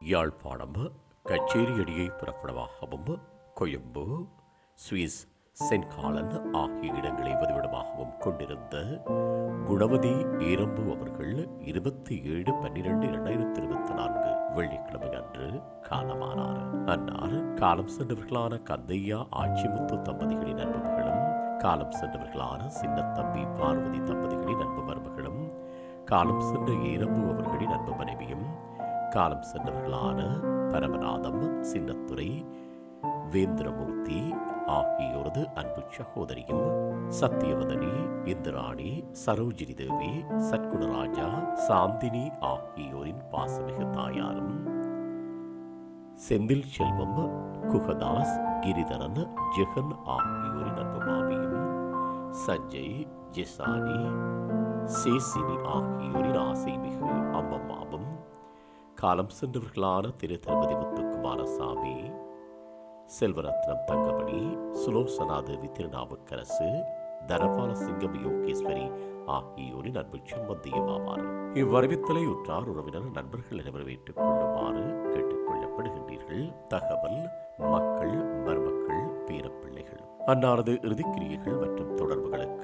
யாழ்ப்பாணம் கச்சேரியடியை புறப்படமாகவும் கொழும்பு சுவிஸ் சென்காலன் ஆகிய இடங்களை வதிவிடமாகவும் கொண்டிருந்த குணவதி ஈரம்பு அவர்கள் இருபத்தி ஏழு பன்னிரண்டு இரண்டாயிரத்தி இருபத்தி நான்கு வெள்ளிக்கிழமை அன்று காலமானார். அன்னார் காலம் சென்றவர்களான கந்தையா ஆட்சிமுத்து தம்பதிகளின் அன்பு காலம் சென்றவர்களான சின்னத்தம்பி பார்வதி தம்பதிகளின் அன்பு மருமகளும் காலம் சென்ற ஈரம்பு அவர்களின் அன்பு மனைவியும் காலம் சென்றவர்களான பரமநாதம் சின்னத்துறை வேந்திரமூர்த்தி ஆகியோரது அன்பு சகோதரியும் சத்தியவதனி இந்திராணி சரோஜினி தேவி சத்குணராஜா சாந்தினி ஆகியோரின் பாசமிகு தாயாரும் செந்தில் செல்வம் குகதாஸ் கிரிதரன் ஜெகன் ஆகியோரின் அன்பு மாமியும் சஞ்சய் ஜெசானி சேசினி ஆகியோரின் ஆசை மிகு அம்மம்மாவும் காலம் சென்றவர்களான திரு திருமதி முத்துக்குமாரசாமி செல்வரத்னம் தங்கமணி சுலோசனாதேவி திருநாவுக்கரசு தனபால சிங்கம் யோகேஸ்வரி ஆகியோரின் அன்பு சம்பந்தியமாவார் இவ்வரவித்தலை உற்றார் உறவினர் நண்பர்கள் அனைவரும் ஏற்றுக் கொள்ளுமாறு கேட்டுக்கொள்ளப்படுகின்றீர்கள் தகவல் மக்கள் மருமக்கள் பேரப்பிள்ளைகள். அன்னாரது இறுதிக்கிரியைகள் மற்றும் தொடர்புகளுக்கு